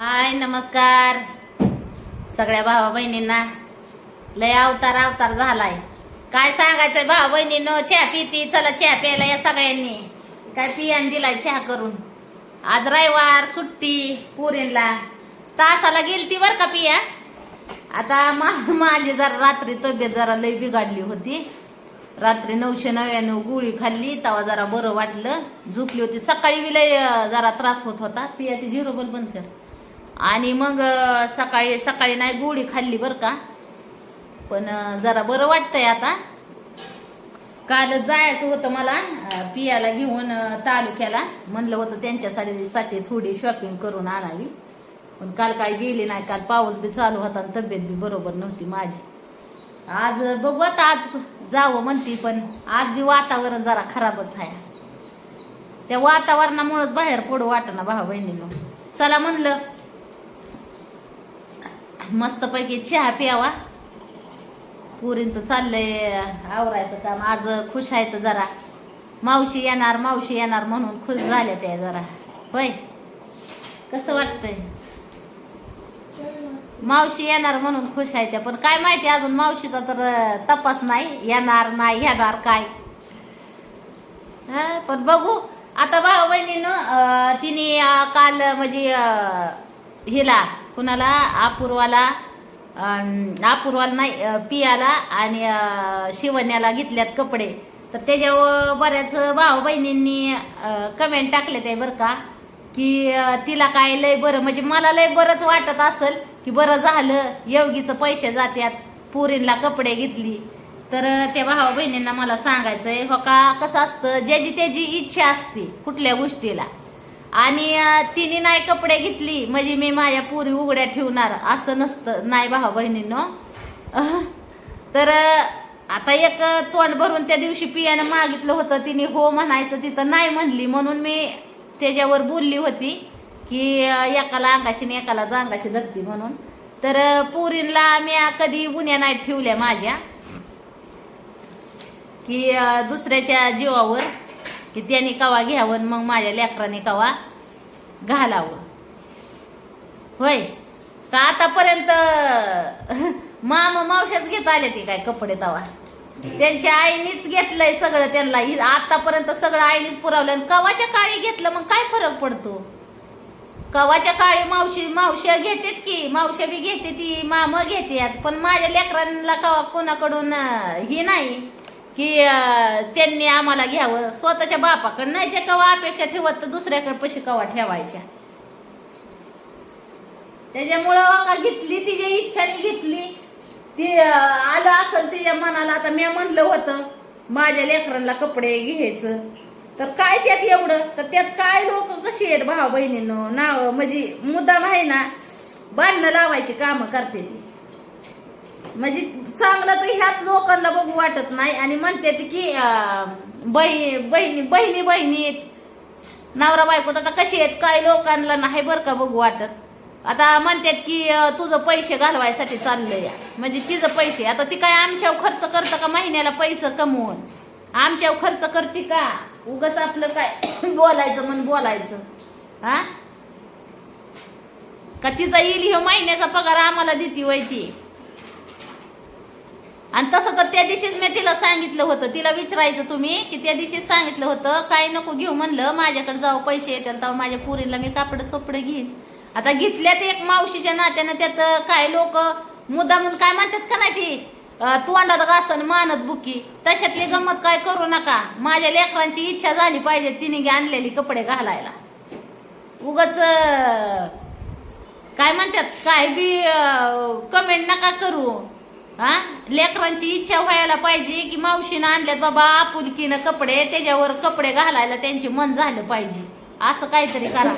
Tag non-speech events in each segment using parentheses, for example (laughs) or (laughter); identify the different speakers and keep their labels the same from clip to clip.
Speaker 1: हाय नमस्कार. सगळ्या भावा बहिणींना लय अवतार अवतार झालाय. काय सांगायचंय भावा बहिणीनं चहा पिती चला चहा प्यायला या सगळ्यांनी. काय पियान दिलाय चहा करून. आज रविवार सुट्टी पुरीला. तासाला गेलती बर का पिया? आता मा माझी जरा रात्री तब्येत जरा लय बिघडली होती. रात्री नऊशे नव्याण्णव गोळी खाल्ली तेव्हा जरा बरं वाटलं. झोपली होती. सकाळी बी लय जरा त्रास होत होता. पिया ती झिरो बल बंद कर. आणि मग सकाळी सकाळी नाही गोळी खाल्ली बरं का. पण जरा बरं वाटतंय आता. काल जायचं होतं मला पियाला घेऊन तालुक्याला. म्हणलं होतं त्यांच्यासाठी थोडी शॉपिंग करून आणावी. पण काल काय गेली नाही. काल पाऊस बी चालू होता आणि तब्येत बी बरोबर नव्हती माझी. आज बघू आता आज जावं म्हणती पण आज बी वातावरण जरा खराबच आहे. त्या वातावरणामुळेच बाहेर पडू वाटना भाऊ बहिणीनं. चला म्हणलं मस्तपैकी चहा प्यावा. पुरींचं चाललंय आवरायचं काम. आज खुश आहे तर जरा. मावशी येणार मावशी येणार म्हणून खुश झाल्या त्या जरा. होय? कसं वाटतंय? मावशी येणार म्हणून खुश आहे त्या. पण काय माहिती अजून मावशीचा तर तपास नाही. येणार नाही येणार काय? पण बघू. आता भाऊ बहिणीनं तिने काल म्हणजे हिला कुणाला? अपूर्वाला अपूर्वाला नाही पियाला आणि शिवण्याला घेतल्यात कपडे. तर त्याच्यावर बऱ्याच भाऊ बहिणींनी कमेंट टाकले ते बरं का की तिला काय लय बरं म्हणजे मला लय बरंच वाटत असेल की बरं झालं योगीचं पैसे जात्यात पुरींला कपडे घेतली. तर त्या भावा बहिणींना मला सांगायचंय हो का कसं असतं ज्याची त्याची इच्छा असते कुठल्या गोष्टीला आणि तिने नाही कपडे घेतली म्हणजे मी माझ्या पुरी उघड्या ठेवणार असं नसतं. नाही भावा बहिणीनं. तर आता एक तोंड भरून त्या दिवशी पियानं मागितलं होतं. तिने हो म्हणायचं तिथं नाही म्हणली. म्हणून मी त्याच्यावर बोलली होती की एकाला अंगाशी आणि एकाला जांगाशी धरती म्हणून. तर पुरींला मी कधी गुन्ह्या नाही ठेवल्या माझ्या. की दुसऱ्याच्या जीवावर. की त्यांनी कवा घ्यावं आणि मग माझ्या लेकराने कवा घालावं. होय? का आतापर्यंत (laughs) माम मावशाच घेत आले ते काय कपडे तवा? त्यांच्या आईनीच घेतलंय सगळं त्यांना. आतापर्यंत सगळं आईनीच पुरवलं आणि कवाच्या काळी घेतलं मग काय फरक पडतो? कवाच्या काळी मावशी मावश्या घेतात की मावश्या बी घेते ती माम घेते पण माझ्या लेकरांना कवा कोणाकडून ही नाही. की त्यांनी आम्हाला घ्यावं. स्वतःच्या बापाकडं नाही ते कवा अपेक्षा ठेवत तर दुसऱ्याकडे पैसे कवा ठेवायच्या? त्याच्यामुळं हो का घेतली तिच्या इच्छाने घेतली ती आलं असेल तिच्या मनाला आता मी म्हणलं होतं माझ्या लेकरांना कपडे घ्यायचं. तर काय त्यात एवढं? तर त्यात काय लोक कशी आहेत भावा बहिणीनं नाव म्हणजे मुद्दाम आहे ना बांधणं लावायची कामं करते ती. म्हणजे चांगलं तर ह्याच लोकांना बघू वाटत नाही आणि म्हणते ती की बहिणी बही बहिणी बहिणी आहेत नवरा बायको आता कशी आहेत काय लोकांना नाही बरं का बघू वाटत. आता म्हणतात की तुझं पैसे घालवायसाठी चाललंय. या. म्हणजे तिचं पैसे. आता ती काय आमच्यावर खर्च करतं का महिन्याला पैसे कमवून? आमच्यावर खर्च करते का? उगाच आपलं काय (coughs) बोलायचं म्हण बोलायचं. हा? का तिचा येईल ह्यो महिन्याचा पगार आम्हाला देती वय ती? आणि तसं तर त्या दिवशीच मी तिला सांगितलं होतं. तिला विचारायचं तुम्ही की त्या दिवशीच सांगितलं होतं काय नको घेऊ म्हणलं माझ्याकडे जाऊ पैसे येतील तेव्हा माझ्या पुरीला मी कापड चोपडे घेईन. आता घेतल्यात एक मावशीच्या नात्यानं त्यात काय लोक मुद्दा म्हणून काय म्हणतात का नाही ती? तोंडात घासन मानत बुकी तशातली गंमत काय करू नका. माझ्या लेकरांची इच्छा झाली पाहिजे तिने आणलेली कपडे घालायला. उगाच काय म्हणतात? काय बी कमेंट नका करू. हा? लेकरांची इच्छा व्हायला पाहिजे की मावशीनं आणल्यात बाबा आपुलकीनं कपडे त्याच्यावर कपडे घालायला त्यांचे मन झालं पाहिजे. असं काहीतरी करा.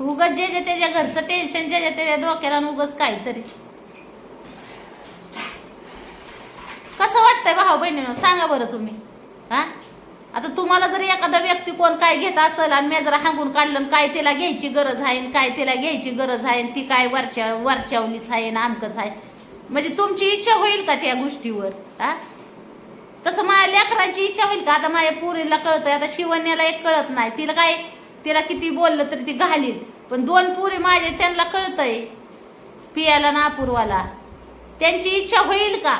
Speaker 1: उगच जे जे त्याच्या घरचं टेन्शन जे जे त्याच्या डोक्याला आणि उगच काहीतरी. कसं वाटतंय भाऊ बहिणीनं सांगा बरं तुम्ही. हा? आता तुम्हाला जर एखादा व्यक्ती कोण काय घेत असेल आणि मी जर हांगून काढलं आणि काय तिला घ्यायची गरज आहे आणि काय तिला घ्यायची गरज आहे आणि ती काय वरच्या वरच्यावलीच आहे ना आमकच आहे? म्हणजे तुमची इच्छा होईल का त्या गोष्टीवर? हा? तसं माझ्या लेकरांची इच्छा होईल का? आता माझ्या पुरीला कळतंय आता शिवण्याला एक कळत नाही. तिला काय तिला किती बोललं तरी ती घालील. पण दोन पुरी माझे त्यांना कळतंय पियाला ना अपूर्वाला त्यांची इच्छा होईल का?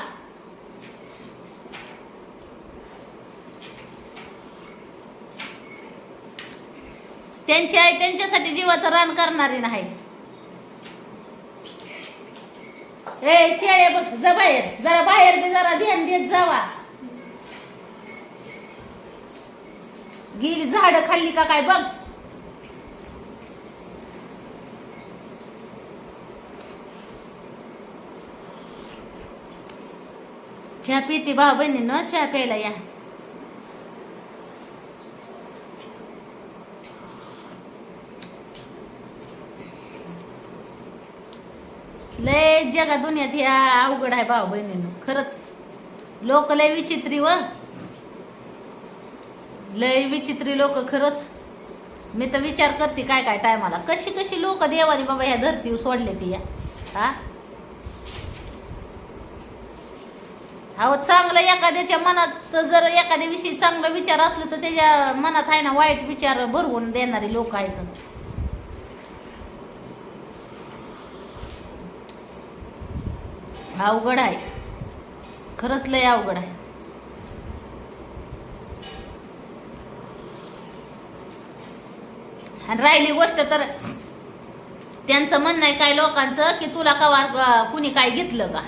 Speaker 1: त्यांची आई त्यांच्यासाठी जीवाचं रान करणारी नाही. ए शेळे बघ जा बाहेर. जरा बाहेर बी जरा ध्यान देत जावा. गेली झाड खाल्ली का काय बघ. चहा पिते भाऊ बहिणीनं चहा प्यायला या. लय जगा दुनियात ह्या अवघड आहे भाऊ बहिणीनं खरंच. लोक लय विचित्री व. लय विचित्री लोक खरंच. मी तर विचार करते काय काय टायमाला. कशी कशी लोक देवानी बाबा ह्या धरतीवर सोडले ती या? हा? अहो चांगलं एखाद्याच्या मनात जर एखाद्या विषयी चांगला विचार असलं तर त्याच्या मनात आहे ना वाईट विचार भरवून देणारे लोक आहेत. अवघड आहे. खरंच लय अवघड आहे. आणि राहिली गोष्ट तर त्यांचं म्हणणं आहे काय लोकांचं की तुला कवा कुणी काय घेतलं का?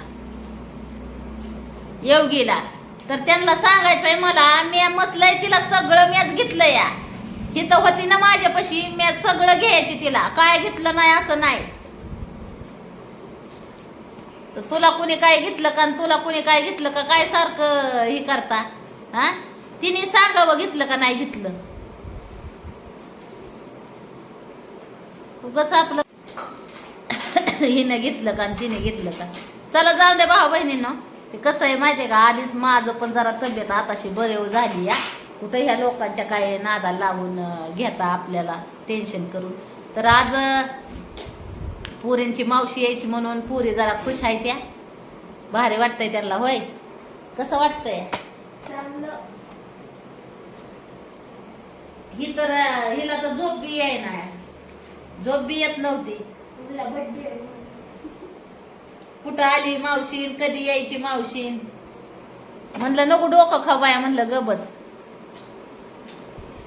Speaker 1: येवगीला तर त्यांना सांगायचंय मला मी मसलंय तिला सगळं मॅच घेतलं या. ही तर होती ना माझ्यापाशी मॅच सगळं घ्यायची तिला. काय घेतलं नाही असं नाही. तर तुला कुणी काय घेतलं का आणि तुला कुणी काय घेतलं का? काय सारखं हे करता? हा? तिने सांगावं घेतलं का नाही घेतलं? उगच आपलं (coughs) हिनं घेतलं का आणि तिने घेतलं का? चला जाऊ दे भाऊ बहिणींना. ते कसं आहे माहितीये का? आधीच माझं पण जरा तब्येत आताशी बरे हो झाली या कुठं ह्या लोकांच्या काय नादा लावून घेता आपल्याला? टेन्शन करून. तर आज पुरींची मावशी यायची म्हणून पुरी जरा खुश आहे त्या. भारी वाटतंय त्यांना होय? कसं वाटतंय? ही तर हिला तर झोप बी याय ना झोप बी येत नव्हती. कुठं आली मावशीन कधी यायची मावशीन म्हणलं नको डोकं खवाया म्हणलं ग बस.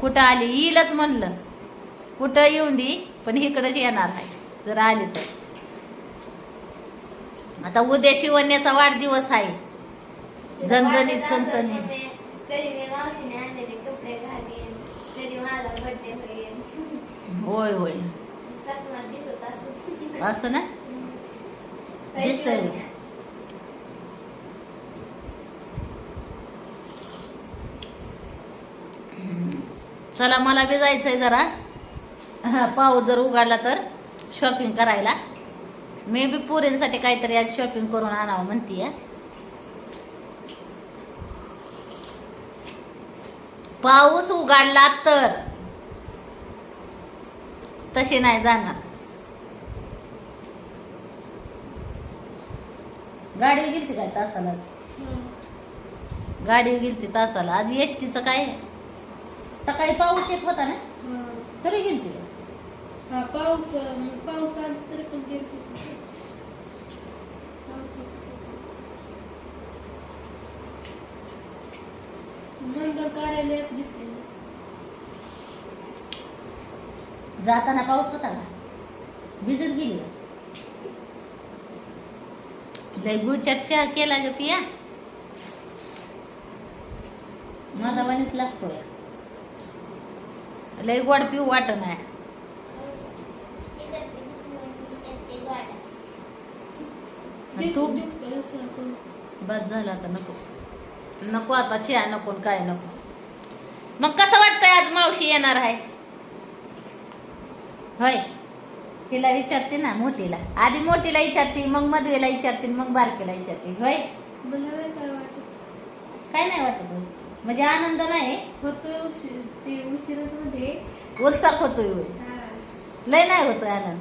Speaker 1: कुठं आली? येईलच म्हणलं. कुठं येऊन दे पण इकडंच येणार नाही. जर आली तर. आता उद्या शिवण्याचा वाढदिवस आहे. झणझणीत चणचणीत
Speaker 2: कधी मी मावशीने आणलेले कपडे घालीन कधी माझा बड्डे होईल
Speaker 1: होय होय.
Speaker 2: दिसत असं.
Speaker 1: ना? दिसतंय. चला मला बी जायचंय जरा. पाऊस जर उघडला तर. शॉपिंग करायला. मी बी पुरींसाठी काहीतरी आज शॉपिंग करून आणावं म्हणतीये. पाऊस उघडला तर. तसे नाही जाणार. गाडी गेलती काय तासाला? गाडी गेलती तासाला. आज एस टीचं काय? आहे? सकाळी पाऊस येत होता ना? तरी गेलती?
Speaker 2: हा पाऊस पाऊस आला तरी पण गेलतीच. मंगल कार्यालयात घेतली
Speaker 1: जाताना पाऊस होता का भिजत गेली का? लय गुळचाट चहा केला ग पिया माझा वाणीच लागतोय लय गोड पिऊ वाटत नाही आणि तू? बस झालं आता नको. नको आता चहा नको काय नको. मग कसं वाटतंय आज मावशी येणार आहे? होय. तिला विचारते ना मोठीला. आधी मोठीला विचारते मग मधवेला विचारते मग बारकीला विचारते. होय?
Speaker 2: काय वाटत.
Speaker 1: काय नाही वाटत? म्हणजे आनंद नाही?
Speaker 2: होतोय उशीर उशिराच मध्ये.
Speaker 1: उत्साह होतोय लय नाही होतोय आनंद.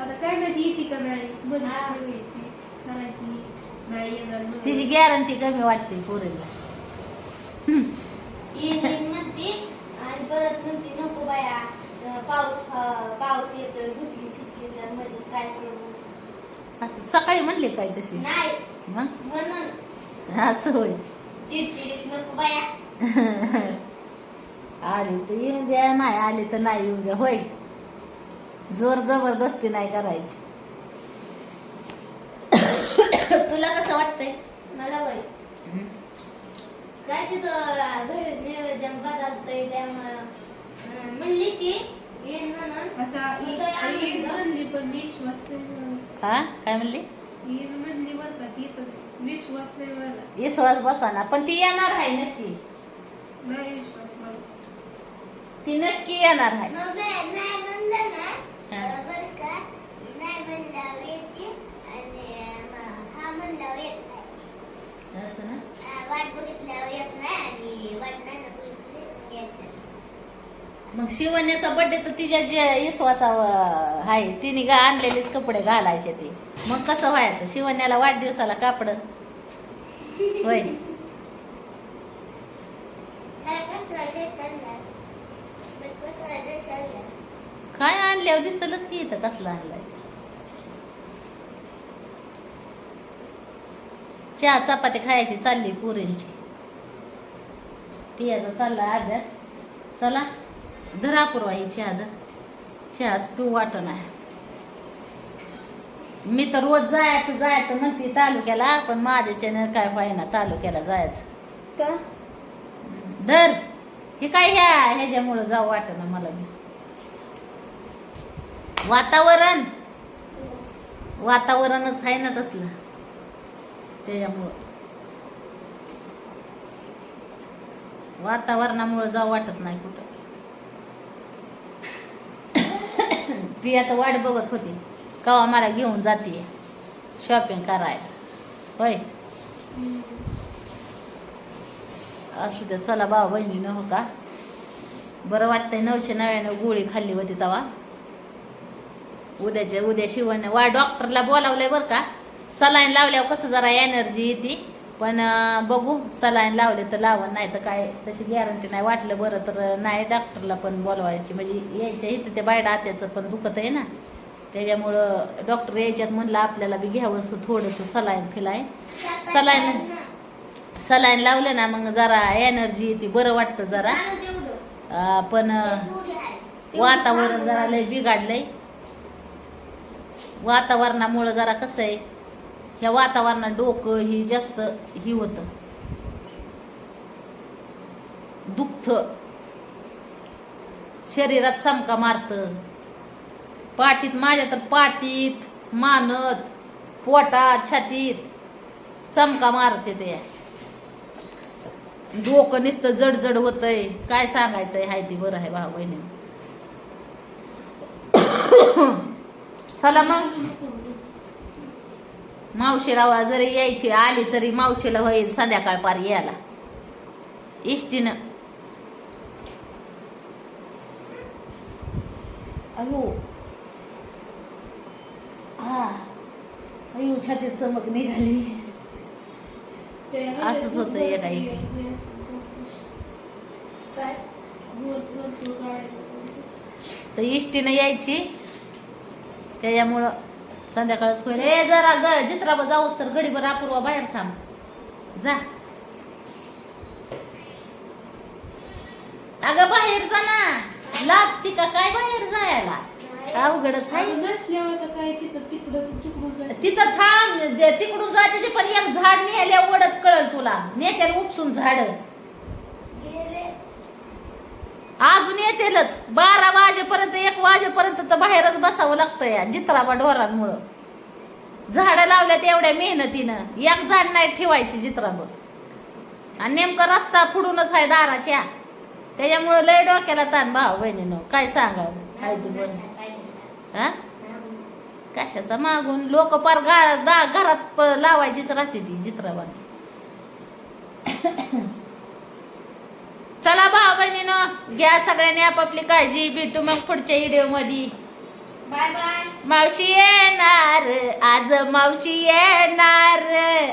Speaker 2: आता काय माहिती येते का नाही? बदलायची व्हायची करायची नाही येणार.
Speaker 1: तिची गॅरंटी कमी वाटते पोरीला.
Speaker 2: येईन (laughs) म्हणते आणि परत म्हणते नको बाया अं, पाऊस पाऊस येतोय गुतली फितली तर मध्ये काय करू?
Speaker 1: असं सकाळी म्हणले काय तशी?
Speaker 2: नाही.
Speaker 1: मग?
Speaker 2: म्हणून.
Speaker 1: असं होय.
Speaker 2: चिडचिडीत नको बाया. (laughs)
Speaker 1: आली तर येऊन द्या नाही आली तर नाही येऊन द्या होय. जोर जबरदस्ती नाही करायची. तुला कसं वाटतंय?
Speaker 2: मला वय काय तिथं घरी नियोजन बदलतंय अं, म्हणली ती येईन म्हणून.
Speaker 3: असा
Speaker 2: मग
Speaker 3: ईद
Speaker 2: काय?
Speaker 3: ईद म्हणली पण विश्वास नाही मला.
Speaker 1: हा? काय म्हणली?
Speaker 3: ईद म्हणली बरं का ती पण विश्वास नाही मला.
Speaker 1: विश्वास बसाना पण ती येणार आहे नक्की
Speaker 3: नाही विश्वास मला.
Speaker 1: ती नक्की येणार आहे.
Speaker 2: मग नाही नाही म्हणलं ना
Speaker 1: हा.
Speaker 2: अं, बरं का नाही म्हणल्यावर येते आणि मग हा म्हणल्यावर येत नाही
Speaker 1: असं ना
Speaker 2: अं, वाट बघितल्यावर येत नाही आणि वाट नाही ना बघितली येत नाही.
Speaker 1: मग शिवण्याचा बड्डे तर तिच्या जे विश्वासावर आहे तिने गा आणलेलेच कपडे घालायचे ते. मग कसं व्हायचं? शिवण्याला वाढदिवसाला कापड? होय.
Speaker 2: काय
Speaker 1: काय आणल्यावर दिसलच की इथं कसलं आणलंय. चहा चपाती खायची चालली पुरींची. पियाचा चालला अभ्यास. चला. धरा पुरवा ही चहा धर चहाच पिऊ वाटत नाही मी तर रोज जायचं जायचं म्हणते तालुक्याला पण माझ्याच्यानं काय पाहिजे तालुक्याला जायचं.
Speaker 2: का?
Speaker 1: धर. हे काय ह्या ह्याच्यामुळं जाऊ वाटत ना मला. वातावरण. वातावरणच आहे ना तसलं. त्याच्यामुळं. वातावरणामुळं जाऊ वाटत नाही कुठं. पिया तर वाट बघत होती. कवा मला घेऊन जाते. शॉपिंग करायला. होय? असू द्या चला भाऊ बहिणीनं हो का? बरं वाटतंय नऊशे नव्याण्णव गोळी खाल्ली होती तेव्हा उद्याच्या उद्या शिवण. वा डॉक्टरला बोलावलंय बरं का? सलाईन लावल्यावर कसं जरा एनर्जी येते? पण बघू. सलाईन लावले तर लावण नाही तर काय? तशी गॅरंटी नाही वाटलं बरं तर नाही डॉक्टरला पण बोलवायची. म्हणजे यायच्या इथं ते बायडा आत्याचं पण दुखत आहे ना. त्याच्यामुळं डॉक्टर यायच्यात म्हणलं आपल्याला बी घ्यावं असं थोडंसं सलाईन फिलाईन. सलाईन सलाईन लावलं ना मग जरा एनर्जी येते बरं वाटतं जरा. पण वातावरण जरा लय बिघडलंय. वातावरणामुळं जरा कसं आहे? ह्या वातावरणात डोकं ही जास्त ही होतं. दुःख शरीरात चमका मारत. पाठीत माझ्या तर पाठीत मानत पोटात छातीत चमका मारते ते. डोकं नुसतं जडजड होतंय. काय सांगायचंय? हाय ती बरं आहे भाऊ बहिणी (coughs) चला मग. मावशीला जरी यायची आली तरी मावशीला होईल संध्याकाळ पार यायला. इष्टीनं. अयो. हा अयो छातीत चमक निघाली. असंच होतं या तर इष्टीनं यायची. त्याच्यामुळं संध्याकाळच होईल. ए जरा ग जित्राबा जाऊस तर गडीभर अपूर्वा बाहेर थांब. जा. अगं बाहेर जा ना. लागती का काय बाहेर जायला? अवघडच आहे.
Speaker 3: तिथं
Speaker 1: थांब. तिकडून जाते ते पण एक झाड नेल्या ओढत कळल तुला. नेत्याला उपसून झाड.
Speaker 2: गेले.
Speaker 1: अजून येतेलच. बारा वाजेपर्यंत एक वाजेपर्यंत तर बाहेरच बसावं लागतं या जित्राबा ढोरांमुळं. झाडं लावल्यात एवढ्या मेहनतीनं. एक झाड नाही ठेवायची जित्राबर आणि नेमका रस्ता फुडूनच आहे दाराच्या. त्याच्यामुळं लय डोक्याला ताण भाऊ बहिणीनं. काय सांगावं? ती हा कशाचा मागून? लोक पार गा- घरात लावायचीच राहते ती चित्रबाण (coughs) चला भाऊ बहिणीनं घ्या सगळ्यांनी आपापली काळजी भेटू मग पुढच्या व्हिडिओमध्ये
Speaker 2: बाय बाय.
Speaker 1: मावशी येणार आज मावशी येणार.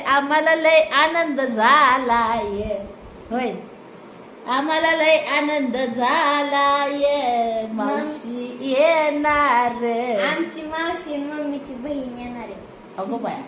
Speaker 1: आम्हाला लय आनंद झालाय. होय. आम्हाला लय आनंद झाला ये मावशी येणार.
Speaker 2: आमची मावशी मम्मीची बहीण येणार आहे.
Speaker 1: अगो बाया.